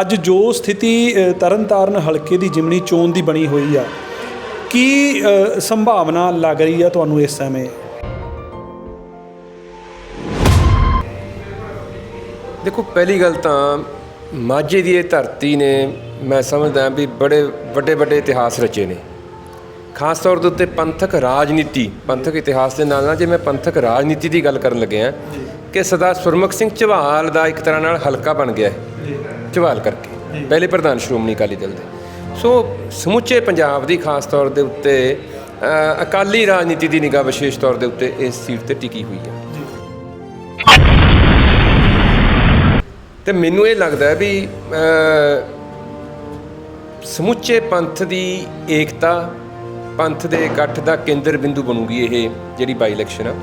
ਅੱਜ ਜੋ ਸਥਿਤੀ ਤਰਨਤਾਰਨ ਹਲਕੇ ਦੀ ਜਿਮਣੀ ਚੋਣ ਦੀ ਬਣੀ ਹੋਈ ਆ ਕੀ ਸੰਭਾਵਨਾ ਲੱਗ ਰਹੀ ਆ ਤੁਹਾਨੂੰ ਇਸ ਸਮੇਂ? ਦੇਖੋ ਪਹਿਲੀ ਗੱਲ ਤਾਂ ਮਾਝੇ ਦੀ ਇਹ ਧਰਤੀ ਨੇ ਮੈਂ ਸਮਝਦਾ ਵੀ ਬੜੇ ਵੱਡੇ ਵੱਡੇ ਇਤਿਹਾਸ ਰਚੇ ਨੇ। ਖਾਸ ਤੌਰ ਦੇ ਉੱਤੇ ਪੰਥਕ ਰਾਜਨੀਤੀ ਪੰਥਕ ਇਤਿਹਾਸ ਦੇ ਨਾਲ ਨਾਲ ਜੇ ਮੈਂ ਪੰਥਕ ਰਾਜਨੀਤੀ ਦੀ ਗੱਲ ਕਰਨ ਲੱਗਿਆ ਕਿ ਸਦਾ ਸੁਰਮੁਖ ਸਿੰਘ ਝਵਾਲ ਦਾ ਇੱਕ ਤਰ੍ਹਾਂ ਨਾਲ ਹਲਕਾ ਬਣ ਗਿਆ। ਹੈ ਝਵਾਲ ਕਰਕੇ। ਪਹਿਲੇ ਪ੍ਰਧਾਨ ਸ਼੍ਰੋਮਣੀ ਅਕਾਲੀ ਦਲ ਦੇ। ਸੋ ਸਮੁੱਚੇ ਪੰਜਾਬ ਦੀ ਖਾਸ ਤੌਰ ਦੇ ਉੱਤੇ ਅਕਾਲੀ ਰਾਜਨੀਤੀ ਦੀ ਨਿਗਾਹ ਵਿਸ਼ੇਸ਼ ਤੌਰ ਦੇ ਉੱਤੇ ਇਸ ਸੀਟ ਤੇ ਟਿਕੀ ਹੋਈ ਹੈ। ਤੇ ਮੈਨੂੰ ਇਹ ਲੱਗਦਾ ਵੀ ਸਮੁੱਚੇ ਪੰਥ ਦੀ ਏਕਤਾ ਪੰਥ ਦੇ ਇਕੱਠ ਦਾ ਕੇਂਦਰ ਬਿੰਦੂ ਬਣੂਗੀ ਇਹ ਜਿਹੜੀ ਬਾਈ ਇਲੈਕਸ਼ਨ ਆ।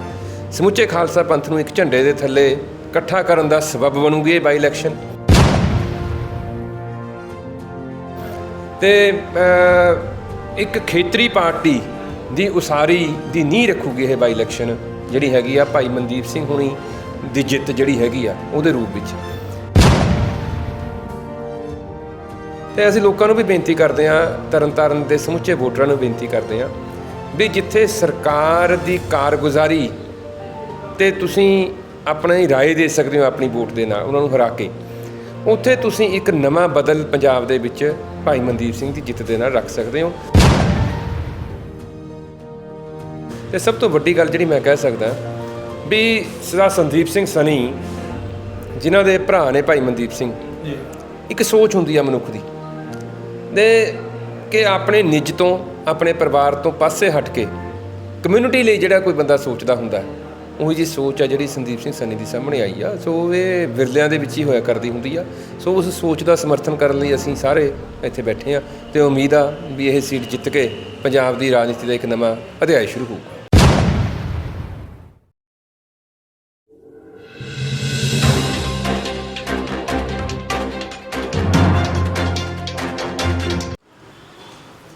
ਸਮੁੱਚੇ ਖਾਲਸਾ ਪੰਥ ਨੂੰ ਇੱਕ ਝੰਡੇ ਦੇ ਥੱਲੇ ਇਕੱਠਾ ਕਰਨ ਦਾ ਸਬਬ ਬਣੂਗੀ ਇਹ ਬਾਈ ਇਲੈਕਸ਼ਨ ਤੇ ਅ, ਇੱਕ ਖੇਤਰੀ ਪਾਰਟੀ ਦੀ ਉਸਾਰੀ ਦੀ ਨੀਂਹ ਰੱਖੂਗੀ ਇਹ ਬਾਈ ਇਲੈਕਸ਼ਨ ਜਿਹੜੀ ਹੈਗੀ ਆ ਭਾਈ ਮਨਦੀਪ ਸਿੰਘ ਹੁਣੀ ਦੀ ਜਿੱਤ ਜਿਹੜੀ ਹੈਗੀ ਆ ਉਹਦੇ ਰੂਪ ਵਿੱਚ ਤੇ ਅਸੀਂ ਲੋਕਾਂ ਨੂੰ ਵੀ ਬੇਨਤੀ ਕਰਦੇ ਹਾਂ ਤਰਨਤਾਰਨ ਦੇ ਸਮੁੱਚੇ ਵੋਟਰਾਂ ਨੂੰ ਬੇਨਤੀ ਕਰਦੇ ਹਾਂ ਵੀ ਜਿੱਥੇ ਸਰਕਾਰ ਦੀ ਕਾਰਗੁਜ਼ਾਰੀ ਤੇ ਤੁਸੀਂ ਆਪਣੀ رائے ਦੇ ਸਕਦੇ ਹੋ ਆਪਣੀ ਵੋਟ ਦੇ ਨਾਲ ਉਹਨਾਂ ਨੂੰ ਹਰਾ ਕੇ ਉੱਥੇ ਤੁਸੀਂ ਇੱਕ ਨਵਾਂ ਬਦਲ ਪੰਜਾਬ ਦੇ ਵਿੱਚ ਭਾਈ ਮਨਦੀਪ ਸਿੰਘ ਦੀ ਜਿੱਤ ਦੇ ਨਾਲ ਰੱਖ ਸਕਦੇ ਹੋ। ਤੇ ਸਭ ਤੋਂ ਵੱਡੀ ਗੱਲ ਜਿਹੜੀ ਮੈਂ ਕਹਿ ਸਕਦਾ ਵੀ ਸਦਾ ਸੰਦੀਪ ਸਿੰਘ ਸਨੀ ਜਿਨ੍ਹਾਂ ਦੇ ਭਰਾ ਨੇ ਭਾਈ ਮਨਦੀਪ ਸਿੰਘ ਇੱਕ ਸੋਚ ਹੁੰਦੀ ਆ ਮਨੁੱਖ ਦੀ। ਦੇ ਕਿ ਆਪਣੇ ਨਿੱਜ ਤੋਂ ਆਪਣੇ ਪਰਿਵਾਰ ਤੋਂ ਪਾਸੇ ਹਟ ਕੇ ਕਮਿਊਨਿਟੀ ਲਈ ਜਿਹੜਾ ਕੋਈ ਬੰਦਾ ਸੋਚਦਾ ਹੁੰਦਾ ਹੈ ਉਹੀ ਜੀ ਸੋਚ ਆ ਜਿਹੜੀ ਸੰਦੀਪ ਸਿੰਘ ਸੰਨੀ ਦੀ ਸਾਹਮਣੇ ਆਈ ਆ। ਸੋ ਇਹ ਵਿਰਲਿਆਂ ਦੇ ਵਿੱਚ ਹੀ ਹੋਇਆ ਕਰਦੀ ਹੁੰਦੀ ਆ। ਸੋ ਉਸ ਸੋਚ ਦਾ ਸਮਰਥਨ ਕਰਨ ਲਈ ਅਸੀਂ ਸਾਰੇ ਇੱਥੇ ਬੈਠੇ ਆ ਤੇ ਉਮੀਦ ਆ ਵੀ ਇਹ ਸੀਟ ਜਿੱਤ ਕੇ ਪੰਜਾਬ ਦੀ ਰਾਜਨੀਤੀ ਦਾ ਇੱਕ ਨਵਾਂ ਅਧਿਆਇ ਸ਼ੁਰੂ ਹੋਊਗਾ।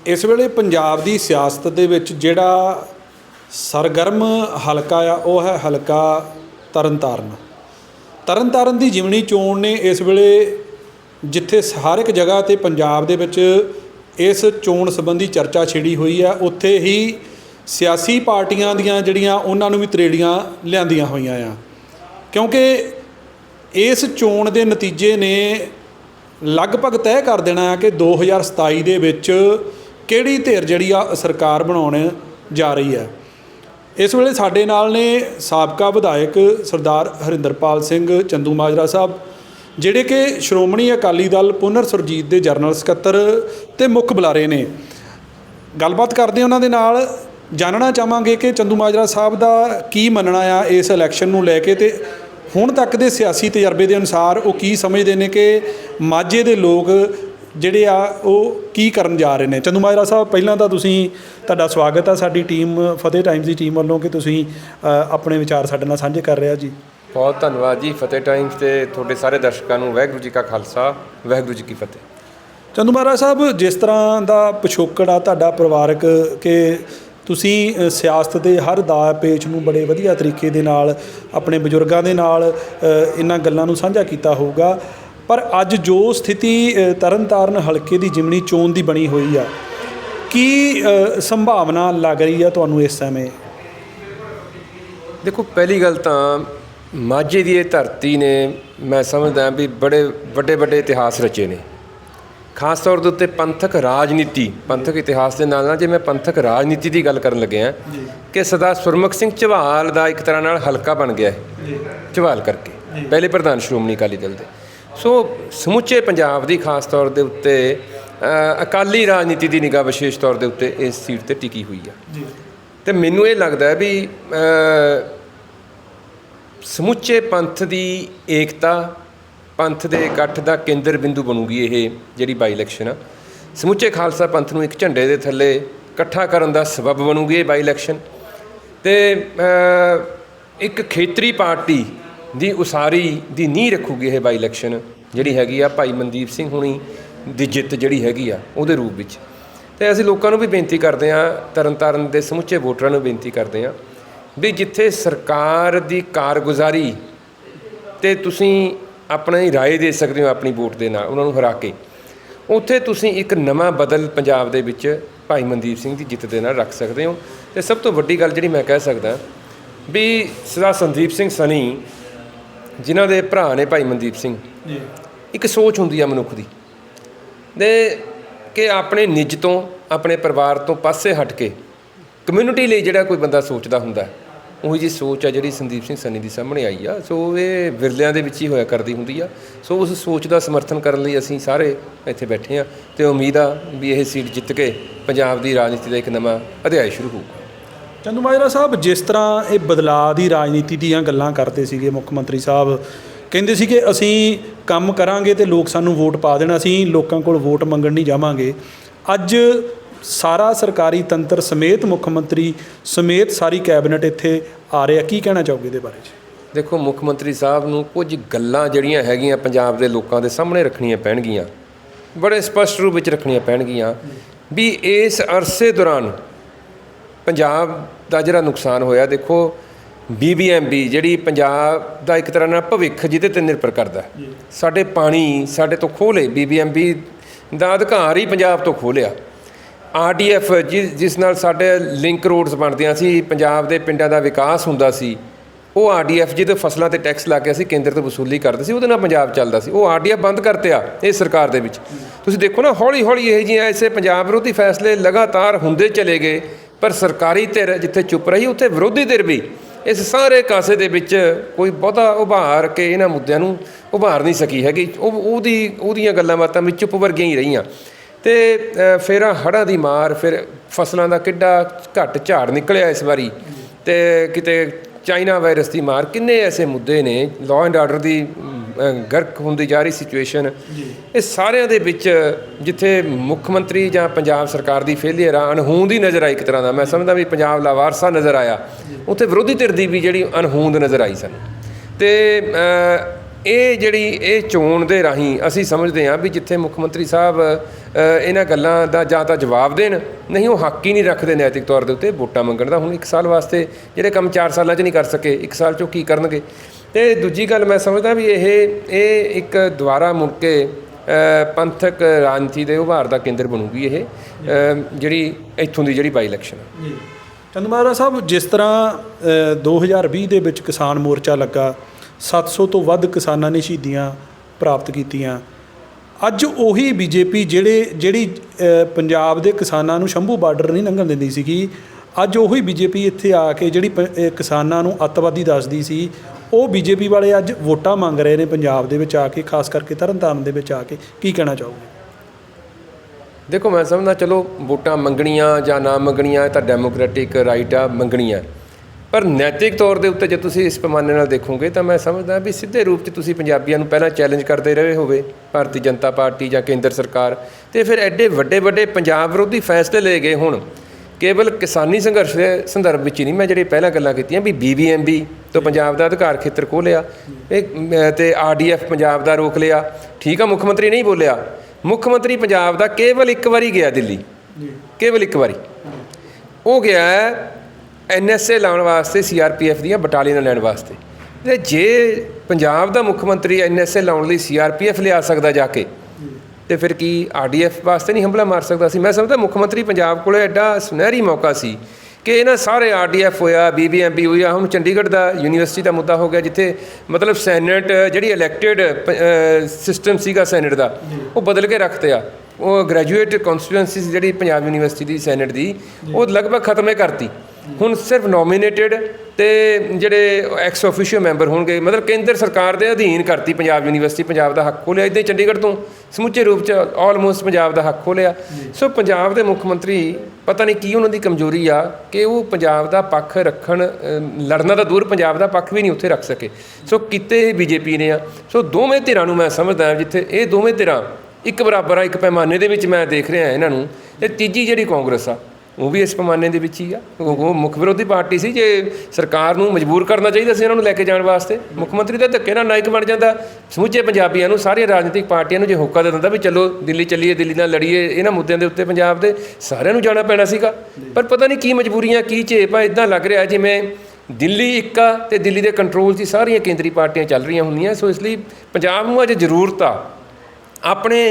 ਇਸ ਵੇਲੇ ਪੰਜਾਬ ਦੀ ਸਿਆਸਤ ਦੇ ਵਿੱਚ ਜਿਹੜਾ ਸਰਗਰਮ ਹਲਕਾ ਆ, ਉਹ ਹੈ ਹਲਕਾ ਤਰਨਤਾਰਨ। ਤਰਨਤਾਰਨ ਦੀ ਜਿਮਣੀ ਚੋਣ ਨੇ ਇਸ ਵੇਲੇ ਜਿੱਥੇ ਹਰ ਇੱਕ ਜਗ੍ਹਾ ਤੇ ਪੰਜਾਬ ਦੇ ਵਿੱਚ ਇਸ ਚੋਣ ਸੰਬੰਧੀ ਚਰਚਾ ਛਿੜੀ ਹੋਈ ਆ, ਉੱਥੇ ਹੀ ਸਿਆਸੀ ਪਾਰਟੀਆਂ ਦੀਆਂ ਜਿਹੜੀਆਂ, ਉਹਨਾਂ ਨੂੰ ਵੀ ਤਰੇੜੀਆਂ ਲਿਆਂਦੀਆਂ ਹੋਈਆਂ ਆ। ਕਿਉਂਕਿ ਇਸ ਚੋਣ ਦੇ ਨਤੀਜੇ ਨੇ ਲਗਭਗ ਤੈਅ ਕਰ ਦੇਣਾ ਹੈ ਕਿ 2027 ਦੇ ਵਿੱਚ ਕਿਹੜੀ ਧਿਰ ਜਿਹੜੀ ਆ ਸਰਕਾਰ ਬਣਾਉਣ ਜਾ ਰਹੀ ਹੈ ਇਸ ਵੇਲੇ ਸਾਡੇ ਨਾਲ ਨੇ ਸਾਬਕਾ ਵਿਧਾਇਕ ਸਰਦਾਰ ਹਰਿੰਦਰਪਾਲ ਸਿੰਘ ਚੰਦੂ ਮਾਜਰਾ ਸਾਹਿਬ, ਜਿਹੜੇ ਕਿ ਸ਼੍ਰੋਮਣੀ ਅਕਾਲੀ ਦਲ ਪੁਨਰ ਸੁਰਜੀਤ ਦੇ ਜਨਰਲ ਸਕੱਤਰ ਤੇ ਮੁੱਖ ਬੁਲਾਰੇ ਨੇ। ਗੱਲਬਾਤ ਕਰਦੇ ਉਹਨਾਂ ਦੇ ਨਾਲ। ਜਾਣਨਾ ਚਾਹਾਂਗੇ ਕਿ ਚੰਦੂ ਮਾਜਰਾ ਸਾਹਿਬ ਦਾ ਕੀ ਮੰਨਣਾ ਆ ਇਸ ਇਲੈਕਸ਼ਨ ਨੂੰ ਲੈ ਕੇ ਤੇ ਹੁਣ ਤੱਕ ਦੇ ਸਿਆਸੀ ਤਜਰਬੇ ਦੇ ਅਨੁਸਾਰ ਉਹ ਕੀ ਸਮਝਦੇ ਨੇ ਕਿ ਮਾਝੇ ਦੇ ਲੋਕ ਜਿਹੜੇ ਆ ਉਹ ਕੀ ਕਰਨ ਜਾ ਰਹੇ ਨੇ? ਚੰਦੂ ਮਾਜਰਾ ਸਾਹਿਬ ਪਹਿਲਾਂ ਤਾਂ ਤੁਸੀਂ ਤੁਹਾਡਾ ਸਵਾਗਤ ਆ ਸਾਡੀ ਟੀਮ ਫਤਿਹ ਟਾਈਮਜ਼ ਦੀ ਟੀਮ ਵੱਲੋਂ ਕਿ ਤੁਸੀਂ ਆਪਣੇ ਵਿਚਾਰ ਸਾਡੇ ਨਾਲ ਸਾਂਝੇ ਕਰ ਰਿਹਾ ਜੀ। ਬਹੁਤ ਧੰਨਵਾਦ ਜੀ ਫਤਿਹ ਟਾਈਮਸ ਤੇ ਤੁਹਾਡੇ ਸਾਰੇ ਦਰਸ਼ਕਾਂ ਨੂੰ ਵਾਹਿਗੁਰੂ ਜੀ ਕਾ ਖਾਲਸਾ ਵਾਹਿਗੁਰੂ ਜੀ ਕੀ ਫਤਿਹ। ਚੰਦੂ ਮਹਾਰਾਜ ਸਾਹਿਬ ਜਿਸ ਤਰ੍ਹਾਂ ਦਾ ਪਿਛੋਕੜ ਆ ਤੁਹਾਡਾ ਪਰਿਵਾਰਕ ਕਿ ਤੁਸੀਂ ਸਿਆਸਤ ਦੇ ਹਰ ਦਾ ਪੇਚ ਨੂੰ ਬੜੇ ਵਧੀਆ ਤਰੀਕੇ ਦੇ ਨਾਲ ਆਪਣੇ ਬਜ਼ੁਰਗਾਂ ਦੇ ਨਾਲ ਇਹਨਾਂ ਗੱਲਾਂ ਨੂੰ ਸਾਂਝਾ ਕੀਤਾ ਹੋਊਗਾ। ਪਰ ਅੱਜ ਜੋ ਸਥਿਤੀ ਤਰਨਤਾਰਨ ਹਲਕੇ ਦੀ ਜਿਮਣੀ ਚੋਣ ਦੀ ਬਣੀ ਹੋਈ ਆ ਕੀ ਸੰਭਾਵਨਾ ਲੱਗ ਰਹੀ ਆ ਤੁਹਾਨੂੰ ਇਸ ਸਮੇਂ? ਦੇਖੋ ਪਹਿਲੀ ਗੱਲ ਤਾਂ ਮਾਝੇ ਦੀ ਇਹ ਧਰਤੀ ਨੇ ਮੈਂ ਸਮਝਦਾ ਵੀ ਬੜੇ ਵੱਡੇ ਵੱਡੇ ਇਤਿਹਾਸ ਰਚੇ ਨੇ। ਖਾਸ ਤੌਰ ਦੇ ਉੱਤੇ ਪੰਥਕ ਰਾਜਨੀਤੀ ਪੰਥਕ ਇਤਿਹਾਸ ਦੇ ਨਾਲ ਨਾਲ ਜੇ ਮੈਂ ਪੰਥਕ ਰਾਜਨੀਤੀ ਦੀ ਗੱਲ ਕਰਨ ਲੱਗਿਆ ਕਿ ਸਦਾ ਸੁਰਮੁਖ ਸਿੰਘ ਝਵਾਲ ਦਾ ਇੱਕ ਤਰ੍ਹਾਂ ਨਾਲ ਹਲਕਾ ਬਣ ਗਿਆ ਹੈ। ਝਵਾਲ ਕਰਕੇ। ਪਹਿਲੇ ਪ੍ਰਧਾਨ ਸ਼੍ਰੋਮਣੀ ਅਕਾਲੀ ਦਲ ਦੇ। ਸੋ ਸਮੁੱਚੇ ਪੰਜਾਬ ਦੀ ਖਾਸ ਤੌਰ ਦੇ ਉੱਤੇ ਅਕਾਲੀ ਰਾਜਨੀਤੀ ਦੀ ਨਿਗਾਹ ਵਿਸ਼ੇਸ਼ ਤੌਰ ਦੇ ਉੱਤੇ ਇਸ ਸੀਟ ਤੇ ਟਿਕੀ ਹੋਈ ਆ। ਤੇ ਮੈਨੂੰ ਇਹ ਲੱਗਦਾ ਹੈ ਵੀ ਸਮੁੱਚੇ ਪੰਥ ਦੀ ਏਕਤਾ ਪੰਥ ਦੇ ਇਕੱਠ ਦਾ ਕੇਂਦਰ ਬਿੰਦੂ ਬਣੂਗੀ ਇਹ ਜਿਹੜੀ ਬਾਈ ਇਲੈਕਸ਼ਨ ਆ। ਸਮੁੱਚੇ ਖਾਲਸਾ ਪੰਥ ਨੂੰ ਇੱਕ ਝੰਡੇ ਦੇ ਥੱਲੇ ਇਕੱਠਾ ਕਰਨ ਦਾ ਸਬਬ ਬਣੂਗੀ ਇਹ ਬਾਈ ਇਲੈਕਸ਼ਨ ਤੇ ਇੱਕ ਖੇਤਰੀ ਪਾਰਟੀ ਦੀ ਉਸਾਰੀ ਦੀ ਨੀਂਹ ਰੱਖੂਗੀ ਇਹ ਬਾਈ ਇਲੈਕਸ਼ਨ ਜਿਹੜੀ ਹੈਗੀ ਆ ਭਾਈ ਮਨਦੀਪ ਸਿੰਘ ਹੁਣੀ ਦੀ ਜਿੱਤ ਜਿਹੜੀ ਹੈਗੀ ਆ ਉਹਦੇ ਰੂਪ ਵਿੱਚ ਤੇ ਅਸੀਂ ਲੋਕਾਂ ਨੂੰ ਵੀ ਬੇਨਤੀ ਕਰਦੇ ਹਾਂ ਤਰਨਤਾਰਨ ਦੇ ਸਮੁੱਚੇ ਵੋਟਰਾਂ ਨੂੰ ਬੇਨਤੀ ਕਰਦੇ ਹਾਂ ਵੀ ਜਿੱਥੇ ਸਰਕਾਰ ਦੀ ਕਾਰਗੁਜ਼ਾਰੀ ਤੇ ਤੁਸੀਂ ਆਪਣੀ رائے ਦੇ ਸਕਦੇ ਹੋ ਆਪਣੀ ਵੋਟ ਦੇ ਨਾਲ ਉਹਨਾਂ ਨੂੰ ਹਰਾ ਕੇ ਉੱਥੇ ਤੁਸੀਂ ਇੱਕ ਨਵਾਂ ਬਦਲ ਪੰਜਾਬ ਦੇ ਵਿੱਚ ਭਾਈ ਮਨਦੀਪ ਸਿੰਘ ਦੀ ਜਿੱਤ ਦੇ ਨਾਲ ਰੱਖ ਸਕਦੇ ਹੋ ਤੇ ਸਭ ਤੋਂ ਵੱਡੀ ਗੱਲ ਜਿਹੜੀ ਮੈਂ ਕਹਿ ਸਕਦਾ ਵੀ ਸਰਦਾਰ ਸੰਦੀਪ ਸਿੰਘ ਸਨੀ ਜਿਨ੍ਹਾਂ ਦੇ ਭਰਾ ਨੇ ਭਾਈ ਮਨਦੀਪ ਸਿੰਘ। ਜੀ। ਇੱਕ ਸੋਚ ਹੁੰਦੀ ਆ ਮਨੁੱਖ ਦੀ। ਦੇ ਕਿ ਆਪਣੇ ਨਿੱਜ ਤੋਂ ਆਪਣੇ ਪਰਿਵਾਰ ਤੋਂ ਪਾਸੇ ਹਟ ਕੇ ਕਮਿਊਨਿਟੀ ਲਈ ਜਿਹੜਾ ਕੋਈ ਬੰਦਾ ਸੋਚਦਾ ਹੁੰਦਾ ਹੈ, ਉਹੀ ਜੀ ਸੋਚ ਆ ਜਿਹੜੀ ਸੰਦੀਪ ਸਿੰਘ ਸੰਨੀ ਦੀ ਸਾਹਮਣੇ ਆਈ ਆ। ਸੋ ਇਹ ਵਿਰਲਿਆਂ ਦੇ ਵਿੱਚ ਹੀ ਹੋਇਆ ਕਰਦੀ ਹੁੰਦੀ ਆ। ਸੋ ਉਸ ਸੋਚ ਦਾ ਸਮਰਥਨ ਕਰਨ ਲਈ ਅਸੀਂ ਸਾਰੇ ਇੱਥੇ ਬੈਠੇ ਆ ਤੇ ਉਮੀਦ ਆ ਵੀ ਇਹ ਸੀਟ ਜਿੱਤ ਕੇ ਪੰਜਾਬ ਦੀ ਰਾਜਨੀਤੀ ਦਾ ਇੱਕ ਨਵਾਂ ਅਧਿਆਇ ਸ਼ੁਰੂ ਹੋਊਗਾ। ਚੰਦੂ ਮਾਜਰਾ ਸਾਹਿਬ, ਜਿਸ ਤਰ੍ਹਾਂ ਇਹ ਬਦਲਾਅ ਦੀ ਰਾਜਨੀਤੀ ਦੀਆਂ ਗੱਲਾਂ ਕਰਦੇ ਸੀਗੇ ਮੁੱਖ ਮੰਤਰੀ ਸਾਹਿਬ, ਕਹਿੰਦੇ ਸੀ ਕਿ ਅਸੀਂ ਕੰਮ ਕਰਾਂਗੇ ਤੇ ਲੋਕ ਸਾਨੂੰ ਵੋਟ ਪਾ ਦੇਣ, ਅਸੀਂ ਲੋਕਾਂ ਕੋਲ ਵੋਟ ਮੰਗਣ ਨਹੀਂ ਜਾਵਾਂਗੇ। ਅੱਜ ਸਾਰਾ ਸਰਕਾਰੀ ਤੰਤਰ ਸਮੇਤ ਮੁੱਖ ਮੰਤਰੀ ਸਮੇਤ ਸਾਰੀ ਕੈਬਨਿਟ ਇੱਥੇ ਆ ਰਿਹਾ, ਕੀ ਕਹਿਣਾ ਚਾਹੋਗੇ ਇਹਦੇ ਬਾਰੇ? 'ਚ ਦੇਖੋ, ਮੁੱਖ ਮੰਤਰੀ ਸਾਹਿਬ ਨੂੰ ਕੁਝ ਗੱਲਾਂ ਜਿਹੜੀਆਂ ਹੈਗੀਆਂ ਪੰਜਾਬ ਦੇ ਲੋਕਾਂ ਦੇ ਸਾਹਮਣੇ ਰੱਖਣੀਆਂ ਪੈਣਗੀਆਂ, ਬੜੇ ਸਪਸ਼ਟ ਰੂਪ ਵਿੱਚ ਰੱਖਣੀਆਂ ਪੈਣਗੀਆਂ, ਵੀ ਇਸ ਅਰਸੇ ਦੌਰਾਨ ਪੰਜਾਬ ਦਾ ਜਿਹੜਾ ਨੁਕਸਾਨ ਹੋਇਆ ਦੇਖੋ ਬੀਬੀਐਮਬੀ ਜਿਹੜੀ ਪੰਜਾਬ ਦਾ ਇੱਕ ਤਰ੍ਹਾਂ ਨਾਲ ਭਵਿੱਖ ਜਿਹਦੇ ਤੇ ਨਿਰਭਰ ਕਰਦਾ। ਸਾਡੇ ਪਾਣੀ ਸਾਡੇ ਤੋਂ ਖੋਲੇ ਬੀਬੀਐਮਬੀ ਦਾ ਅਧਿਕਾਰ ਹੀ ਪੰਜਾਬ ਤੋਂ ਖੋਲਿਆ ਆਰਡੀਐਫ ਜਿਸ ਨਾਲ ਸਾਡੇ ਲਿੰਕ ਰੋਡਸ ਬਣਦੀਆਂ ਸੀ ਪੰਜਾਬ ਦੇ ਪਿੰਡਾਂ ਦਾ ਵਿਕਾਸ ਹੁੰਦਾ ਸੀ ਉਹ ਆਰਡੀਐਫ ਜਿਹਦੇ ਫਸਲਾਂ ਤੇ ਟੈਕਸ ਲਾ ਕੇ ਅਸੀਂ ਕੇਂਦਰ ਤੋਂ ਵਸੂਲੀ ਕਰਦੇ ਸੀ ਉਹਦੇ ਨਾਲ ਪੰਜਾਬ ਚੱਲਦਾ ਸੀ। ਉਹ ਆਰਡੀਐਫ ਬੰਦ ਕਰਤਿਆ ਇਹ ਸਰਕਾਰ ਦੇ ਵਿੱਚ। ਤੁਸੀਂ ਦੇਖੋ ਨਾ ਹੌਲੀ ਹੌਲੀ ਇਹ ਜਿਹੀਆਂ ਐਸੇ ਪੰਜਾਬ ਵਿਰੋਧੀ ਫੈਸਲੇ ਲਗਾਤਾਰ ਹੁੰਦੇ ਚਲੇ ਗਏ। ਪਰ ਸਰਕਾਰੀ ਧਿਰ ਜਿੱਥੇ ਚੁੱਪ ਰਹੀ ਉੱਥੇ ਵਿਰੋਧੀ ਧਿਰ ਵੀ ਇਸ ਸਾਰੇ ਕਾਸੇ ਦੇ ਵਿੱਚ ਕੋਈ ਬਹੁਤਾ ਉਭਾਰ ਕੇ ਇਹਨਾਂ ਮੁੱਦਿਆਂ ਨੂੰ ਉਭਾਰ ਨਹੀਂ ਸਕੀ ਹੈਗੀ। ਉਹ ਉਹਦੀ ਉਹਦੀਆਂ ਗੱਲਾਂ ਬਾਤਾਂ ਵੀ ਚੁੱਪ ਵਰਗੀਆਂ ਹੀ ਰਹੀਆਂ। ਤੇ ਅ, ਫਿਰ ਹੜ੍ਹਾਂ ਦੀ ਮਾਰ ਫਿਰ ਫਸਲਾਂ ਦਾ ਕਿੱਡਾ ਘੱਟ ਝਾੜ ਨਿਕਲਿਆ ਇਸ ਵਾਰੀ। ਤੇ ਕਿਤੇ ਚਾਈਨਾ ਵਾਇਰਸ ਦੀ ਮਾਰ ਕਿੰਨੇ ਐਸੇ ਮੁੱਦੇ ਨੇ ਲਾਅ ਐਂਡ ਆਰਡਰ ਦੀ ਗਰਕ ਹੁੰਦੀ ਜਾ ਰਹੀ ਸਿਚੁਏਸ਼ਨ ਇਹ ਸਾਰਿਆਂ ਦੇ ਵਿੱਚ ਜਿੱਥੇ ਮੁੱਖ ਮੰਤਰੀ ਜਾਂ ਪੰਜਾਬ ਸਰਕਾਰ ਦੀ ਫੇਲੀਅਰ ਆ ਅਣਹੋਂਦ ਹੀ ਨਜ਼ਰ ਆਈ ਇੱਕ ਤਰ੍ਹਾਂ ਦਾ। ਮੈਂ ਸਮਝਦਾ ਵੀ ਪੰਜਾਬ ਲਾਵਾਰਸਾ ਨਜ਼ਰ ਆਇਆ। ਉੱਥੇ ਵਿਰੋਧੀ ਧਿਰ ਦੀ ਵੀ ਜਿਹੜੀ ਅਣਹੋਂਦ ਨਜ਼ਰ ਆਈ ਸਾਨੂੰ। ਤੇ ਇਹ ਜਿਹੜੀ ਇਹ ਚੋਣ ਦੇ ਰਾਹੀਂ ਅਸੀਂ ਸਮਝਦੇ ਹਾਂ ਵੀ ਜਿੱਥੇ ਮੁੱਖ ਮੰਤਰੀ ਸਾਹਿਬ ਇਹਨਾਂ ਗੱਲਾਂ ਦਾ ਜਾਂ ਤਾਂ ਜਵਾਬ ਦੇਣ ਨਹੀਂ ਉਹ ਹੱਕ ਹੀ ਨਹੀਂ ਰੱਖਦੇ ਨੈਤਿਕ ਤੌਰ ਦੇ ਉੱਤੇ। ਵੋਟਾਂ ਮੰਗਣ ਦਾ ਹੁਣ ਇੱਕ ਸਾਲ ਵਾਸਤੇ ਜਿਹੜੇ ਕੰਮ 4 ਸਾਲਾਂ 'ਚ ਨਹੀਂ ਕਰ ਸਕੇ ਇੱਕ ਸਾਲ 'ਚੋਂ ਕੀ ਕਰਨਗੇ? ਤੇ ਦੂਜੀ ਗੱਲ ਮੈਂ ਸਮਝਦਾ ਵੀ ਇਹ ਇਹ ਇੱਕ ਦੁਬਾਰਾ ਮੁੜ ਕੇ ਪੰਥਕ ਰਾਜਨੀਤੀ ਦੇ ਉਭਾਰ ਦਾ ਕੇਂਦਰ ਬਣੂਗੀ ਇਹ ਜਿਹੜੀ ਇੱਥੋਂ ਦੀ ਜਿਹੜੀ ਬਾਈ ਇਲੈਕਸ਼ਨ ਜੀ। ਚੰਦੂ ਸਾਹਿਬ ਜਿਸ ਤਰ੍ਹਾਂ ਅ, 2020 ਦੇ ਵਿੱਚ ਕਿਸਾਨ ਮੋਰਚਾ ਲੱਗਾ 700 ਤੋਂ ਵੱਧ ਕਿਸਾਨਾਂ ਨੇ ਸ਼ਹੀਦੀਆਂ ਪ੍ਰਾਪਤ ਕੀਤੀਆਂ। ਅੱਜ ਉਹੀ ਬੀਜੇਪੀ ਜਿਹੜੇ ਜਿਹੜੀ ਪੰਜਾਬ ਦੇ ਕਿਸਾਨਾਂ ਨੂੰ ਸ਼ੰਭੂ ਬਾਰਡਰ ਨਹੀਂ ਲੰਘਣ ਦਿੰਦੀ ਸੀਗੀ ਅੱਜ ਉਹੀ ਬੀਜੇਪੀ ਇੱਥੇ ਆ ਕੇ ਜਿਹੜੀ ਪ- ਕਿਸਾਨਾਂ ਨੂੰ ਅੱਤਵਾਦੀ ਦੱਸਦੀ ਸੀ ਉਹ ਬੀਜੇਪੀ ਵਾਲੇ ਅੱਜ ਵੋਟਾਂ ਮੰਗ ਰਹੇ ਨੇ ਪੰਜਾਬ ਦੇ ਵਿੱਚ ਆ ਕੇ, ਖਾਸ ਕਰਕੇ ਤਰਨਤਾਰਨ ਦੇ ਵਿੱਚ ਆ ਕੇ। ਕੀ ਕਹਿਣਾ ਚਾਹੋਗੇ? ਦੇਖੋ, ਮੈਂ ਸਮਝਦਾ ਚਲੋ ਵੋਟਾਂ ਮੰਗਣੀਆਂ ਜਾਂ ਨਾ ਮੰਗਣੀਆਂ, ਇਹ ਤਾਂ ਡੈਮੋਕ੍ਰੈਟਿਕ ਰਾਈਟ ਆ, ਮੰਗਣੀਆਂ ਪਰ ਨੈਤਿਕ ਤੌਰ ਦੇ ਉੱਤੇ ਜੇ ਤੁਸੀਂ ਇਸ ਪੈਮਾਨੇ ਨਾਲ ਦੇਖੋਗੇ ਤਾਂ ਮੈਂ ਸਮਝਦਾ ਵੀ ਸਿੱਧੇ ਰੂਪ 'ਚ ਤੁਸੀਂ ਪੰਜਾਬੀਆਂ ਨੂੰ ਪਹਿਲਾਂ ਚੈਲੰਜ ਕਰਦੇ ਰਹੇ ਹੋਵੇ, ਭਾਰਤੀ ਜਨਤਾ ਪਾਰਟੀ ਜਾਂ ਕੇਂਦਰ ਸਰਕਾਰ, ਤੇ ਫਿਰ ਐਡੇ ਵੱਡੇ ਵੱਡੇ ਪੰਜਾਬ ਵਿਰੋਧੀ ਫੈਸਲੇ ਲਏ ਗਏ ਹੁਣ। ਕੇਵਲ ਕਿਸਾਨੀ ਸੰਘਰਸ਼ ਦੇ ਸੰਦਰਭ ਵਿੱਚ ਹੀ ਨਹੀਂ ਮੈਂ ਜਿਹੜੇ ਪਹਿਲਾਂ ਗੱਲਾਂ ਕੀਤੀਆਂ ਵੀ ਬੀਬੀਐਮਬੀ ਤੋਂ ਪੰਜਾਬ ਦਾ ਅਧਿਕਾਰ ਖੇਤਰ ਖੋ ਲਿਆ ਇਹ ਅਮ, ਤੇ ਆਰਡੀਐਫ ਪੰਜਾਬ ਦਾ ਰੋਕ ਲਿਆ ਠੀਕ ਆ ਮੁੱਖ ਮੰਤਰੀ ਨਹੀਂ ਬੋਲਿਆ। ਮੁੱਖ ਮੰਤਰੀ ਪੰਜਾਬ ਦਾ ਕੇਵਲ ਇੱਕ ਵਾਰੀ ਗਿਆ ਦਿੱਲੀ ਕੇਵਲ ਇੱਕ ਵਾਰੀ। ਉਹ ਗਿਆ ਐਨਐਸਏ ਲਾਉਣ ਵਾਸਤੇ ਸੀਆਰਪੀਐਫ ਦੀਆਂ ਬਟਾਲੀਅਨਾਂ ਲੈਣ ਵਾਸਤੇ। ਤੇ ਜੇ ਪੰਜਾਬ ਦਾ ਮੁੱਖ ਮੰਤਰੀ ਐਨਐਸਏ ਲਾਉਣ ਲਈ ਸੀਆਰਪੀਐਫ ਲਿਆ ਸਕਦਾ ਜਾ ਕੇ ਤੇ ਫਿਰ ਕੀ ਆਰਡੀਐਫ ਵਾਸਤੇ ਨਹੀਂ ਹਮਲਾ ਮਾਰ ਸਕਦਾ ਸੀ? ਮੈਂ ਸਮਝਦਾ ਮੁੱਖ ਮੰਤਰੀ ਪੰਜਾਬ ਕੋਲੇ ਐਡਾ ਸੁਨਹਿਰੀ ਮੌਕਾ ਸੀ ਕਿ ਇਹਨਾਂ ਸਾਰੇ ਆਰਡੀਐਫ ਹੋਇਆ ਬੀਬੀਐਮਬੀ ਹੋਇਆ ਹੁਣ ਚੰਡੀਗੜ੍ਹ ਦਾ ਯੂਨੀਵਰਸਿਟੀ ਦਾ ਮੁੱਦਾ ਹੋ ਗਿਆ, ਜਿੱਥੇ ਮਤਲਬ ਸੈਨੇਟ, ਜਿਹੜੀ ਇਲੈਕਟਿਡ ਸਿਸਟਮ ਸੀਗਾ ਸੈਨੇਟ ਦਾ, ਉਹ ਬਦਲ ਕੇ ਰੱਖਤੇ ਆ। ਉਹ ਗ੍ਰੈਜੂਏਟ ਕਨਸਟੀਟੂਐਂਸੀ ਜਿਹੜੀ ਪੰਜਾਬ ਯੂਨੀਵਰਸਿਟੀ ਦੀ, ਸੈਨੇਟ ਦੀ, ਉਹ ਲਗਭਗ ਖਤਮ ਹੀ ਕਰਤੀ। ਹੁਣ ਸਿਰਫ ਨੋਮੀਨੇਟਡ ਤੇ ਜਿਹੜੇ ਐਕਸ ਆਫੀਸ਼ੀਅਲ ਮੈਂਬਰ ਹੋਣਗੇ, ਮਤਲਬ ਕੇਂਦਰ ਸਰਕਾਰ ਦੇ ਅਧੀਨ ਕਰਤੀ ਪੰਜਾਬ ਯੂਨੀਵਰਸਿਟੀ, ਪੰਜਾਬ ਦਾ ਹੱਕ ਖੋਲਿਆ ਇਦਾਂ ਚੰਡੀਗੜ੍ਹ ਤੋਂ, ਸਮੁੱਚੇ ਰੂਪ ਚ ਆਲਮੋਸਟ ਪੰਜਾਬ ਦਾ ਹੱਕ ਖੋਲਿਆ। ਸੋ ਪੰਜਾਬ ਦੇ ਮੁੱਖ ਮੰਤਰੀ ਪਤਾ ਨਹੀਂ ਕੀ ਉਹਨਾਂ ਦੀ ਕਮਜ਼ੋਰੀ ਆ ਕਿ ਉਹ ਪੰਜਾਬ ਦਾ ਪੱਖ ਰੱਖਣ ਲੜਨਾ ਤਾਂ ਦੂਰ, ਪੰਜਾਬ ਦਾ ਪੱਖ ਵੀ ਨਹੀਂ ਉੱਥੇ ਰੱਖ ਸਕੇ। ਸੋ ਕਿਤੇ ਇਹ ਬੀਜੇਪੀ ਨੇ ਆ, ਸੋ ਦੋਵੇਂ ਧਿਰਾਂ ਨੂੰ ਮੈਂ ਸਮਝਦਾ ਜਿੱਥੇ ਇਹ ਦੋਵੇਂ ਧਿਰਾਂ ਇੱਕ ਬਰਾਬਰ ਆ, ਇੱਕ ਪੈਮਾਨੇ ਦੇ ਵਿੱਚ ਮੈਂ ਦੇਖ ਰਿਹਾ ਇਹਨਾਂ ਨੂੰ, ਤੇ ਤੀਜੀ ਜਿਹੜੀ ਕਾਂਗਰਸ ਆ ਉਹ ਵੀ ਇਸ ਪੈਮਾਨੇ ਦੇ ਵਿੱਚ ਹੀ ਆ। ਉਹ ਮੁੱਖ ਵਿਰੋਧੀ ਪਾਰਟੀ ਸੀ ਜੇ ਸਰਕਾਰ ਨੂੰ ਮਜਬੂਰ ਕਰਨਾ ਚਾਹੀਦਾ ਸੀ ਇਹਨਾਂ ਨੂੰ ਲੈ ਕੇ ਜਾਣ ਵਾਸਤੇ। ਮੁੱਖ ਮੰਤਰੀ ਦਾ ਧੱਕੇ ਨਾਲ ਨਾਇਕ ਬਣ ਜਾਂਦਾ। ਸਮੁੱਚੇ ਪੰਜਾਬੀਆਂ ਨੂੰ ਸਾਰੀਆਂ ਰਾਜਨੀਤਿਕ ਪਾਰਟੀਆਂ ਨੂੰ ਜੇ ਹੋਕਾ ਦੇ ਦਿੰਦਾ ਵੀ ਚਲੋ ਦਿੱਲੀ ਚੱਲੀਏ, ਦਿੱਲੀ ਨਾਲ ਲੜੀਏ, ਇਹਨਾਂ ਮੁੱਦਿਆਂ ਦੇ ਉੱਤੇ ਪੰਜਾਬ ਦੇ ਸਾਰਿਆਂ ਨੂੰ ਜਾਣਾ ਪੈਣਾ ਸੀਗਾ। ਪਰ ਪਤਾ ਨਹੀਂ ਕੀ ਮਜਬੂਰੀਆਂ, ਕੀ ਝੇਪ ਆ ਇਦਾਂ ਲੱਗ ਰਿਹਾ ਜਿਵੇਂ ਦਿੱਲੀ ਇੱਕ ਆ ਤੇ ਦਿੱਲੀ ਦੇ ਕੰਟਰੋਲ 'ਚ ਸਾਰੀਆਂ ਕੇਂਦਰੀ ਪਾਰਟੀਆਂ ਚੱਲ ਰਹੀਆਂ ਹੁੰਦੀਆਂ। ਸੋ ਇਸ ਲਈ ਪੰਜਾਬ ਨੂੰ ਅੱਜ ਜ਼ਰੂਰਤ ਆ ਆਪਣੇ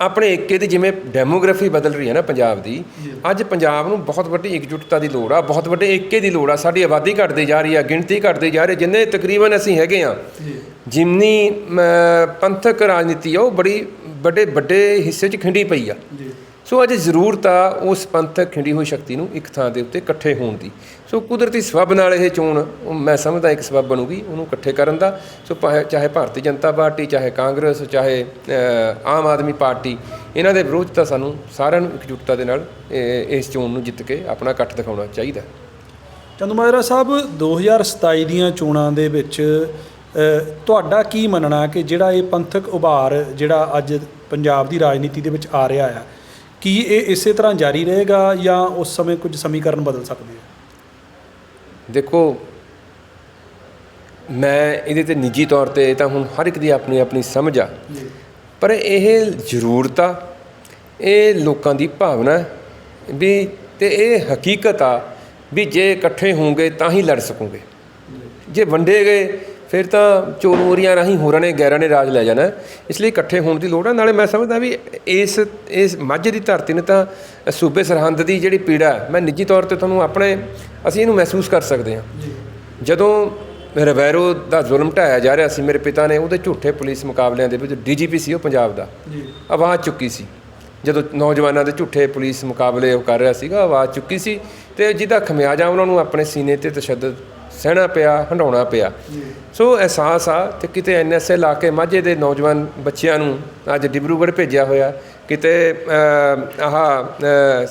ਆਪਣੇ ਏਕੇ ਦੀ ਜਿਵੇਂ ਡੈਮੋਗ੍ਰਾਫੀ ਬਦਲ ਰਹੀ ਹੈ ਨਾ ਪੰਜਾਬ ਦੀ ਅੱਜ ਪੰਜਾਬ ਨੂੰ ਬਹੁਤ ਵੱਡੀ ਇਕਜੁੱਟਤਾ ਦੀ ਲੋੜ ਆ ਬਹੁਤ ਵੱਡੇ ਏਕੇ ਦੀ ਲੋੜ ਆ। ਸਾਡੀ ਆਬਾਦੀ ਘਟਦੀ ਜਾ ਰਹੀ ਆ ਗਿਣਤੀ ਘਟਦੀ ਜਾ ਰਹੀ ਜਿੰਨੇ ਤਕਰੀਬਨ ਅਸੀਂ ਹੈਗੇ ਆ ਜਿੰਨੀ ਪੰਥਕ ਰਾਜਨੀਤੀ ਆ ਉਹ ਬੜੀ ਵੱਡੇ ਵੱਡੇ ਹਿੱਸੇ 'ਚ ਖਿੰਡੀ ਪਈ ਆ। ਸੋ ਅੱਜ ਜ਼ਰੂਰਤ ਆ ਉਸ ਪੰਥਕ ਖਿੰਡੀ ਹੋਈ ਸ਼ਕਤੀ ਨੂੰ ਇੱਕ ਥਾਂ ਦੇ ਉੱਤੇ ਇਕੱਠੇ ਹੋਣ ਦੀ। ਸੋ ਕੁਦਰਤੀ ਸਬਬ ਨਾਲ ਇਹ ਚੋਣ ਮੈਂ ਸਮਝਦਾ ਇੱਕ ਸਬਬ ਬਣੂਗੀ, ਉਹਨੂੰ ਇਕੱਠੇ ਕਰਨ ਦਾ। ਸੋ ਭਾਵੇਂ- ਚਾਹੇ ਭਾਰਤੀ ਜਨਤਾ ਪਾਰਟੀ, ਚਾਹੇ ਕਾਂਗਰਸ, ਚਾਹੇ ਆਮ ਆਦਮੀ ਪਾਰਟੀ, ਇਹਨਾਂ ਦੇ ਵਿਰੋਧ ਤਾਂ ਸਾਨੂੰ ਸਾਰਿਆਂ ਨੂੰ ਇਕਜੁੱਟਤਾ ਦੇ ਨਾਲ, ਇਹ- ਇਸ ਚੋਣ ਨੂੰ ਜਿੱਤ ਕੇ ਆਪਣਾ ਇਕੱਠ ਦਿਖਾਉਣਾ ਚਾਹੀਦਾ। ਚੰਦਮਾਜਰਾ ਸਾਹਿਬ 2027 ਦੀਆਂ ਚੋਣਾਂ ਦੇ ਵਿੱਚ ਤੁਹਾਡਾ ਕੀ ਮੰਨਣਾ ਕਿ ਜਿਹੜਾ ਇਹ ਪੰਥਕ ਉਭਾਰ, ਜਿਹੜਾ ਅੱਜ ਪੰਜਾਬ ਦੀ ਰਾਜਨੀਤੀ ਦੇ ਵਿੱਚ ਆ ਰਿਹਾ ਆ, ਕੀ ਇਹ ਇਸੇ ਤਰ੍ਹਾਂ ਜਾਰੀ ਰਹੇਗਾ ਜਾਂ ਉਸ ਸਮੇਂ ਕੁਝ ਸਮੀਕਰਨ ਬਦਲ ਸਕਦੇ ਆ? ਦੇਖੋ ਮੈਂ ਇਹਦੇ ਤੇ ਨਿੱਜੀ ਤੌਰ ਤੇ ਇਹ ਤਾਂ ਹੁਣ ਹਰ ਇੱਕ ਦੀ ਆਪਣੀ ਆਪਣੀ ਸਮਝ ਆ। ਪਰ ਇਹ ਜ਼ਰੂਰਤ ਆ ਇਹ ਲੋਕਾਂ ਦੀ ਭਾਵਨਾ ਵੀ ਤੇ ਇਹ ਹਕੀਕਤ ਆ ਵੀ ਜੇ ਇਕੱਠੇ ਹੋਵੋਗੇ ਤਾਂ ਹੀ ਲੜ ਸਕੋਗੇ। ਜੇ ਵੰਡੇ ਗਏ ਫਿਰ ਤਾਂ ਚੋਰਮੋਰੀਆਂ ਰਾਹੀਂ ਹੋਰਾਂ ਨੇ ਗੈਰਾਂ ਨੇ ਰਾਜ ਲੈ ਜਾਣਾ। ਇਸ ਲਈ ਇਕੱਠੇ ਹੋਣ ਦੀ ਲੋੜ ਹੈ ਨਾਲੇ ਮੈਂ ਸਮਝਦਾ ਵੀ ਇਸ ਇਸ ਮਾਝੇ ਦੀ ਧਰਤੀ ਨੇ ਤਾਂ ਸੂਬੇ ਸਰਹੰਦ ਦੀ ਜਿਹੜੀ ਪੀੜਾ ਮੈਂ ਨਿੱਜੀ ਤੌਰ ਤੇ ਤੁਹਾਨੂੰ ਆਪਣੇ ਅਸੀਂ ਇਹਨੂੰ ਮਹਿਸੂਸ ਕਰ ਸਕਦੇ ਹਾਂ। ਜਦੋਂ ਰਵੈਰੋ ਦਾ ਜ਼ੁਲਮ ਢਾਇਆ ਜਾ ਰਿਹਾ ਸੀ ਮੇਰੇ ਪਿਤਾ ਨੇ ਉਹਦੇ ਝੂਠੇ ਪੁਲਿਸ ਮੁਕਾਬਲਿਆਂ ਦੇ ਵਿੱਚ ਡੀਜੀਪੀ ਸੀ ਉਹ ਪੰਜਾਬ ਦਾ। ਆਵਾਜ਼ ਚੁੱਕੀ ਸੀ। ਜਦੋਂ ਨੌਜਵਾਨਾਂ ਦੇ ਝੂਠੇ ਪੁਲਿਸ ਮੁਕਾਬਲੇ ਉਹ ਕਰ ਰਿਹਾ ਸੀਗਾ ਆਵਾਜ਼ ਚੁੱਕੀ ਸੀ ਤੇ ਜਿਹਦਾ ਖਮਿਆਜਾ ਉਹਨਾਂ ਨੂੰ ਆਪਣੇ ਸੀਨੇ ਤੇ ਤਸ਼ੱਦਦ ਸਹਿਣਾ ਪਿਆ ਹੰਡਾਉਣਾ ਪਿਆ। ਸੋ ਅਹਿਸਾਸ ਆ ਤੇ ਕਿਤੇ ਐਨਐਸਏ ਲਾ ਕੇ ਮਾਝੇ ਦੇ ਨੌਜਵਾਨ ਬੱਚਿਆਂ ਨੂੰ ਅੱਜ ਡਿਬਰੂਗੜ੍ਹ ਭੇਜਿਆ ਹੋਇਆ। ਕਿਤੇ ਆਹ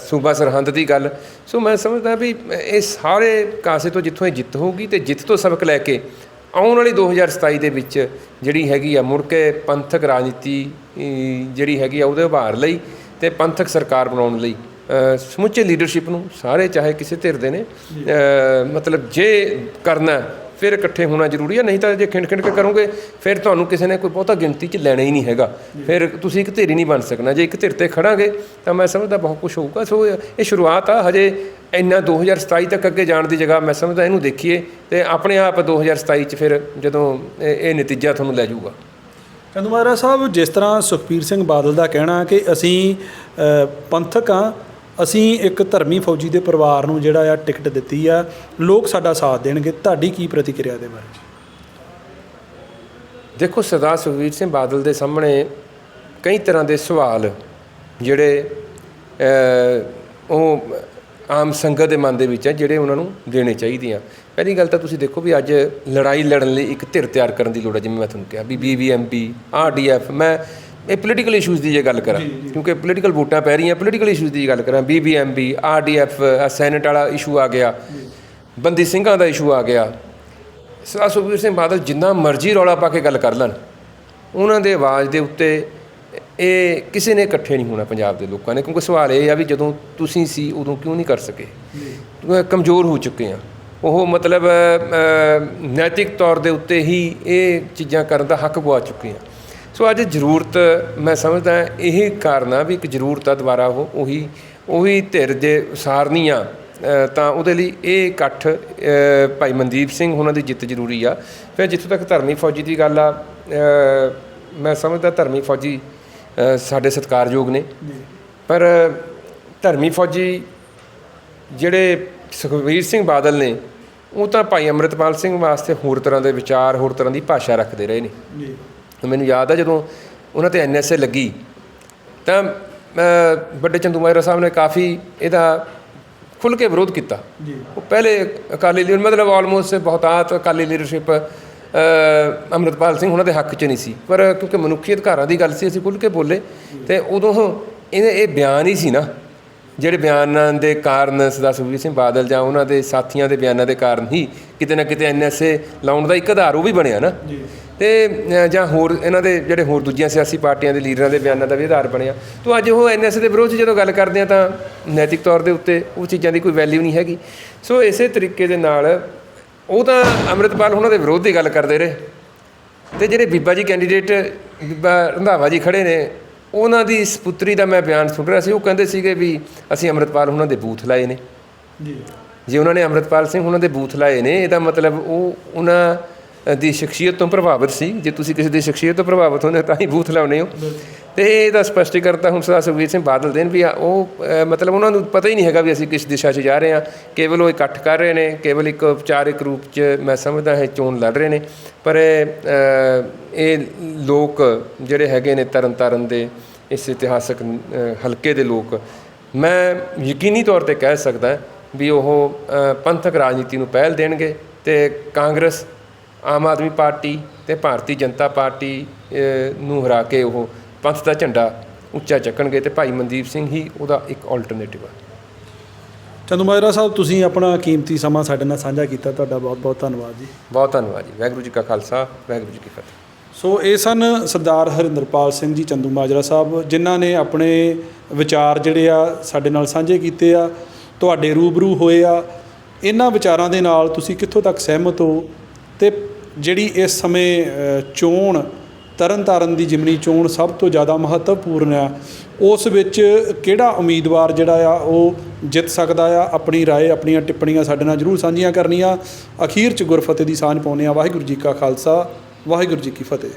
ਸੂਬਾ ਸਰਹੰਦ ਦੀ ਗੱਲ। ਸੋ ਮੈਂ ਸਮਝਦਾ ਵੀ ਇਹ ਸਾਰੇ ਕਾਸੇ ਤੋਂ ਜਿੱਥੋਂ ਇਹ ਜਿੱਤ ਹੋਊਗੀ ਤੇ ਜਿੱਤ ਤੋਂ ਸਬਕ ਲੈ ਕੇ ਆਉਣ ਵਾਲੀ 2027 ਦੇ ਵਿੱਚ ਜਿਹੜੀ ਹੈਗੀ ਆ ਮੁੜ ਕੇ ਪੰਥਕ ਰਾਜਨੀਤੀ ਜਿਹੜੀ ਹੈਗੀ ਆ ਉਹਦੇ ਉਭਾਰ ਲਈ ਤੇ ਪੰਥਕ ਸਰਕਾਰ ਬਣਾਉਣ ਲਈ ਸਮੁੱਚੇ ਲੀਡਰਸ਼ਿਪ ਨੂੰ ਸਾਰੇ ਚਾਹੇ ਕਿਸੇ ਧਿਰ ਦੇ ਨੇ ਮਤਲਬ ਜੇ ਕਰਨਾ ਫਿਰ ਇਕੱਠੇ ਹੋਣਾ ਜ਼ਰੂਰੀ ਹੈ ਨਹੀਂ ਤਾਂ ਜੇ ਖਿੰਡ ਖਿੰਡ ਕੇ ਕਰੋਗੇ ਫਿਰ ਤੁਹਾਨੂੰ ਕਿਸੇ ਨੇ ਕੋਈ ਬਹੁਤਾ ਗਿਣਤੀ 'ਚ ਲੈਣਾ ਹੀ ਨਹੀਂ ਹੈਗਾ। ਫਿਰ ਤੁਸੀਂ ਇੱਕ ਧਿਰ ਹੀ ਨਹੀਂ ਬਣ ਸਕਣਾ। ਜੇ ਇੱਕ ਧਿਰ ਤੇ ਖੜਾਂਗੇ ਤਾਂ ਮੈਂ ਸਮਝਦਾ ਬਹੁਤ ਕੁਝ ਹੋਊਗਾ। ਸੋ ਇਹ ਸ਼ੁਰੂਆਤ ਆ ਹਜੇ ਇੰਨਾ 2027 ਤੱਕ ਅੱਗੇ ਜਾਣ ਦੀ ਜਗ੍ਹਾ ਮੈਂ ਸਮਝਦਾ ਇਹਨੂੰ ਦੇਖੀਏ ਤੇ ਆਪਣੇ ਆਪ 2027 ਚ ਫਿਰ ਜਦੋਂ ਇਹ ਨਤੀਜਾ ਤੁਹਾਨੂੰ ਲੈ ਜਾਊਗਾ। ਚੰਦਮਾਜਰਾ ਸਾਹਿਬ ਜਿਸ ਤਰ੍ਹਾਂ ਸੁਖਬੀਰ ਸਿੰਘ ਬਾਦਲ ਦਾ ਕਹਿਣਾ ਕਿ ਅਸੀਂ ਪੰਥਕ ਆ ਅਸੀਂ ਇੱਕ ਧਰਮੀ ਫੌਜੀ ਦੇ ਪਰਿਵਾਰ ਨੂੰ ਜਿਹੜਾ ਆ ਟਿਕਟ ਦਿੱਤੀ ਆ, ਲੋਕ ਸਾਡਾ ਸਾਥ ਦੇਣਗੇ। ਤੁਹਾਡੀ ਕੀ ਪ੍ਰਤੀਕਿਰਿਆ ਦੇ ਬਾਰੇ? ਦੇਖੋ, ਸਰਦਾਰ ਸੁਖਬੀਰ ਸਿੰਘ ਬਾਦਲ ਦੇ ਸਾਹਮਣੇ ਕਈ ਤਰ੍ਹਾਂ ਦੇ ਸਵਾਲ ਜਿਹੜੇ ਉਹ ਆਮ ਸੰਗਤ ਦੇ ਮਨ ਦੇ ਵਿੱਚ ਹੈ ਜਿਹੜੇ ਉਹਨਾਂ ਨੂੰ ਦੇਣੇ ਚਾਹੀਦੇ ਆ। ਪਹਿਲੀ ਗੱਲ ਤਾਂ ਤੁਸੀਂ ਦੇਖੋ ਵੀ ਅੱਜ ਲੜਾਈ ਲੜਨ ਲਈ ਇੱਕ ਧਿਰ ਤਿਆਰ ਕਰਨ ਦੀ ਲੋੜ ਹੈ ਜਿਵੇਂ ਮੈਂ ਤੁਹਾਨੂੰ ਕਿਹਾ, ਵੀ ਬੀਬੀਐਮਪੀ ਆਰਡੀਐਫ ਮੈਂ ਇਹ ਪੋਲੀਟੀਕਲ ਇਸ਼ੂਜ਼ ਦੀ ਜੇ ਗੱਲ ਕਰਾਂ ਕਿਉਂਕਿ ਪੋਲੀਟੀਕਲ ਵੋਟਾਂ ਪੈ ਰਹੀਆਂ ਪੋਲੀਟੀਕਲ ਇਸ਼ੂਜ਼ ਦੀ ਗੱਲ ਕਰਾਂ B B M B R D F senate ਵਾਲਾ ਇਸ਼ੂ ਆ ਗਿਆ ਬੰਦੀ ਸਿੰਘਾਂ ਦਾ ਇਸ਼ੂ ਆ ਗਿਆ। ਸਰਦਾਰ ਸੁਖਬੀਰ ਸਿੰਘ ਬਾਦਲ ਜਿੰਨਾ ਮਰਜ਼ੀ ਰੌਲਾ ਪਾ ਕੇ ਗੱਲ ਕਰ ਲੈਣ ਉਹਨਾਂ ਦੇ ਆਵਾਜ਼ ਦੇ ਉੱਤੇ ਇਹ ਕਿਸੇ ਨੇ ਇਕੱਠੇ ਨਹੀਂ ਹੋਣਾ ਪੰਜਾਬ ਦੇ ਲੋਕਾਂ ਨੇ ਕਿਉਂਕਿ ਸਵਾਲ ਇਹ ਆ ਵੀ ਜਦੋਂ ਤੁਸੀਂ ਸੀ ਉਦੋਂ ਕਿਉਂ ਨਹੀਂ ਕਰ ਸਕੇ? ਕਮਜ਼ੋਰ ਹੋ ਚੁੱਕੇ ਆ। ਉਹ ਮਤਲਬ ਨੈਤਿਕ ਤੌਰ ਦੇ ਉੱਤੇ ਹੀ ਇਹ ਚੀਜ਼ਾਂ ਕਰਨ ਦਾ ਹੱਕ ਗਵਾ ਚੁੱਕੇ ਆ। ਸੋ ਅੱਜ ਜ਼ਰੂਰਤ ਮੈਂ ਸਮਝਦਾ ਇਹ ਕਾਰਨ ਆ ਵੀ ਇੱਕ ਜ਼ਰੂਰਤ ਆ ਦੁਬਾਰਾ ਉਹ ਉਹੀ ਉਹੀ ਧਿਰ ਜੇ ਸਾਰਨੀ ਆ ਅ, ਤਾਂ ਉਹਦੇ ਲਈ ਇਹ ਇਕੱਠ ਭਾਈ ਮਨਦੀਪ ਸਿੰਘ ਉਹਨਾਂ ਦੀ ਜਿੱਤ ਜ਼ਰੂਰੀ ਆ। ਫਿਰ ਜਿੱਥੋਂ ਤੱਕ ਧਰਮੀ ਫੌਜੀ ਦੀ ਗੱਲ ਆ ਮੈਂ ਸਮਝਦਾ ਧਰਮੀ ਫੌਜੀ ਸਾਡੇ ਸਤਿਕਾਰਯੋਗ ਨੇ। ਪਰ ਧਰਮੀ ਫੌਜੀ ਜਿਹੜੇ ਸੁਖਬੀਰ ਸਿੰਘ ਬਾਦਲ ਨੇ ਉਹ ਤਾਂ ਭਾਈ ਅੰਮ੍ਰਿਤਪਾਲ ਸਿੰਘ ਵਾਸਤੇ ਹੋਰ ਤਰ੍ਹਾਂ ਦੇ ਵਿਚਾਰ ਹੋਰ ਤਰ੍ਹਾਂ ਦੀ ਭਾਸ਼ਾ ਰੱਖਦੇ ਰਹੇ ਨੇ। ਜੀ। ਮੈਨੂੰ ਯਾਦ ਆ ਜਦੋਂ ਉਹਨਾਂ ਤੇ ਐਨਐਸਏ ਲੱਗੀ। ਤਾਂ ਵੱਡੇ ਚੰਦੂ ਮਾਜਰਾ ਸਾਹਿਬ ਨੇ ਕਾਫੀ ਇਹਦਾ ਖੁੱਲ੍ਹ ਕੇ ਵਿਰੋਧ ਕੀਤਾ। ਜੀ। ਉਹ ਪਹਿਲੇ ਅਕਾਲੀ ਲੀਡਰ ਮਤਲਬ ਆਲਮੋਸਟ ਬਹੁਤਾਤ ਅਕਾਲੀ ਲੀਡਰਸ਼ਿਪ ਅੰਮ੍ਰਿਤਪਾਲ ਸਿੰਘ ਉਹਨਾਂ ਦੇ ਹੱਕ 'ਚ ਨਹੀਂ ਸੀ। ਪਰ ਕਿਉਂਕਿ ਮਨੁੱਖੀ ਅਧਿਕਾਰਾਂ ਦੀ ਗੱਲ ਸੀ ਅਸੀਂ ਖੁੱਲ੍ਹ ਕੇ ਬੋਲੇ। ਤੇ ਉਦੋਂ ਇਹਨੇ ਇਹ ਬਿਆਨ ਹੀ ਸੀ ਨਾ ਜਿਹੜੇ ਬਿਆਨਾਂ ਦੇ ਕਾਰਨ ਸਰਦਾਰ ਸੁਖਬੀਰ ਸਿੰਘ ਬਾਦਲ ਜਾਂ ਉਹਨਾਂ ਦੇ ਸਾਥੀਆਂ ਦੇ ਬਿਆਨਾਂ ਦੇ ਕਾਰਨ ਹੀ ਕਿਤੇ ਨਾ ਕਿਤੇ ਐਨਐਸਏ ਲਾਉਣ ਦਾ ਇੱਕ ਆਧਾਰ ਉਹ ਵੀ ਬਣਿਆ ਨਾ। ਜੀ। ਤੇ ਜਾਂ ਹੋਰ ਇਹਨਾਂ ਦੇ ਜਿਹੜੇ ਹੋਰ ਦੂਜੀਆਂ ਸਿਆਸੀ ਪਾਰਟੀਆਂ ਦੇ ਲੀਡਰਾਂ ਦੇ ਬਿਆਨਾਂ ਦਾ ਵੀ ਆਧਾਰ ਬਣਿਆ। ਤੋਂ ਅੱਜ ਉਹ ਐਨਐਸਏ ਦੇ ਵਿਰੋਧ 'ਚ ਜਦੋਂ ਗੱਲ ਕਰਦੇ ਆ ਤਾਂ ਨੈਤਿਕ ਤੌਰ ਦੇ ਉੱਤੇ ਉਹ ਚੀਜ਼ਾਂ ਦੀ ਕੋਈ ਵੈਲਿਊ ਨਹੀਂ ਹੈਗੀ। ਸੋ ਇਸੇ ਤਰੀਕੇ ਦੇ ਨਾਲ ਉਹ ਤਾਂ ਅੰਮ੍ਰਿਤਪਾਲ ਉਹਨਾਂ ਦੇ ਵਿਰੋਧ ਦੀ ਗੱਲ ਕਰਦੇ ਰਹੇ। ਤੇ ਜਿਹੜੇ ਬੀਬਾ ਜੀ ਕੈਂਡੀਡੇਟ ਬੀਬਾ ਰੰਧਾਵਾ ਜੀ ਖੜੇ ਨੇ ਉਹਨਾਂ ਦੀ ਸਪੁੱਤਰੀ ਦਾ ਮੈਂ ਬਿਆਨ ਸੁਣ ਰਿਹਾ ਸੀ। ਉਹ ਕਹਿੰਦੇ ਸੀਗੇ ਵੀ ਅਸੀਂ ਅੰਮ੍ਰਿਤਪਾਲ ਉਹਨਾਂ ਦੇ ਬੂਥ ਲਾਏ ਨੇ। ਜੀ। ਜੇ ਉਹਨਾਂ ਨੇ ਅੰਮ੍ਰਿਤਪਾਲ ਸਿੰਘ ਉਹਨਾਂ ਦੇ ਬੂਥ ਲਾਏ ਨੇ ਇਹਦਾ ਮਤਲਬ ਉਹ ਉਹਨਾਂ ਦੀ ਸ਼ਖਸੀਅਤ ਤੋਂ ਪ੍ਰਭਾਵਿਤ ਸੀ। ਜੇ ਤੁਸੀਂ ਕਿਸੇ ਦੀ ਸ਼ਖਸੀਅਤ ਤੋਂ ਪ੍ਰਭਾਵਿਤ ਹੁੰਦੇ ਹੋ ਤਾਂ ਹੀ ਬੂਥ ਲਾਉਨੇ ਹੋ। ਤੇ ਇਹਦਾ ਸਪਸ਼ਟੀਕਰਨ ਹੁਣ ਸਰਦਾਰ ਸੁਖਬੀਰ ਸਿੰਘ ਬਾਦਲ ਦੇਣ ਵੀ ਉਹ ਮਤਲਬ ਉਹਨਾਂ ਨੂੰ ਪਤਾ ਹੀ ਨਹੀਂ ਹੈਗਾ ਵੀ ਅਸੀਂ ਕਿਸ ਦਿਸ਼ਾ 'ਚ ਜਾ ਰਹੇ ਹਾਂ। ਕੇਵਲ ਉਹ ਇਕੱਠ ਕਰ ਰਹੇ ਨੇ। ਕੇਵਲ ਇੱਕ ਉਪਚਾਰਿਕ ਰੂਪ 'ਚ ਮੈਂ ਸਮਝਦਾ ਹੈ ਚੋਣ ਲੜ ਰਹੇ ਨੇ। ਪਰ ਇਹ, ਲੋਕ ਜਿਹੜੇ ਹੈਗੇ ਨੇ ਤਰਨ ਤਾਰਨ ਦੇ ਇਸ ਇਤਿਹਾਸਕ ਹਲਕੇ ਦੇ ਲੋਕ ਮੈਂ ਯਕੀਨੀ ਤੌਰ ਤੇ ਕਹਿ ਸਕਦਾ ਵੀ ਉਹ ਪੰਥਕ ਰਾਜਨੀਤੀ ਨੂੰ ਪਹਿਲ ਦੇਣਗੇ ਤੇ ਕਾਂਗਰਸ ਆਮ ਆਦਮੀ ਪਾਰਟੀ ਤੇ ਭਾਰਤੀ ਜਨਤਾ ਪਾਰਟੀ ਨੂੰ ਹਰਾ ਕੇ ਉਹ ਪੰਥ ਦਾ ਝੰਡਾ ਉੱਚਾ ਚੱਕਣਗੇ ਤੇ ਭਾਈ ਮਨਦੀਪ ਸਿੰਘ ਹੀ ਉਹਦਾ ਇੱਕ ਆਲਟਰਨੇਟਿਵ ਆ। ਚੰਦੂ ਮਾਜਰਾ ਸਾਹਿਬ ਤੁਸੀਂ ਆਪਣਾ ਕੀਮਤੀ ਸਮਾਂ ਸਾਡੇ ਨਾਲ ਸਾਂਝਾ ਕੀਤਾ ਤੁਹਾਡਾ ਬਹੁਤ ਬਹੁਤ ਧੰਨਵਾਦ ਜੀ। ਬਹੁਤ ਧੰਨਵਾਦ ਜੀ। ਵਾਹਿਗੁਰੂ ਜੀ ਕਾ ਖਾਲਸਾ ਵਾਹਿਗੁਰੂ ਜੀ ਕੀ ਫਤਿਹ। ਸੋ ਇਹ ਸਨ ਸਰਦਾਰ ਹਰਿੰਦਰਪਾਲ ਸਿੰਘ ਜੀ ਚੰਦੂ ਮਾਜਰਾ ਸਾਹਿਬ ਜਿਨ੍ਹਾਂ ਨੇ ਆਪਣੇ ਵਿਚਾਰ ਜਿਹੜੇ ਆ ਸਾਡੇ ਨਾਲ ਸਾਂਝੇ ਕੀਤੇ ਆ ਤੁਹਾਡੇ ਰੂਬਰੂ ਹੋਏ ਆ। ਇਹਨਾਂ ਵਿਚਾਰਾਂ ਦੇ ਨਾਲ ਤੁਸੀਂ ਕਿੱਥੋਂ ਤੱਕ ਸਹਿਮਤ ਹੋ? ਅਤੇ ਜਿਹੜੀ ਇਸ ਸਮੇਂ ਚੋਣ, ਤਰਨਤਾਰਨ ਦੀ ਜ਼ਿਮਨੀ ਚੋਣ ਸਭ ਤੋਂ ਜ਼ਿਆਦਾ ਮਹੱਤਵਪੂਰਨ ਆ ਉਸ ਵਿੱਚ ਕਿਹੜਾ ਉਮੀਦਵਾਰ ਜਿਹੜਾ ਆ ਉਹ ਜਿੱਤ ਸਕਦਾ ਆ? ਆਪਣੀ ਰਾਏ, ਆਪਣੀਆਂ ਟਿੱਪਣੀਆਂ ਸਾਡੇ ਨਾਲ ਜਰੂਰ ਸਾਂਝੀਆਂ ਕਰਨੀਆਂ। ਅਖੀਰ ਚ ਗੁਰਫਤਿਹ ਦੀ ਸਾਂਝ ਪਾਉਨੇ ਆ ਵਾਹਿਗੁਰੂ ਜੀ ਕਾ ਖਾਲਸਾ, ਵਾਹਿਗੁਰੂ ਜੀ ਕੀ ਫਤਿਹ।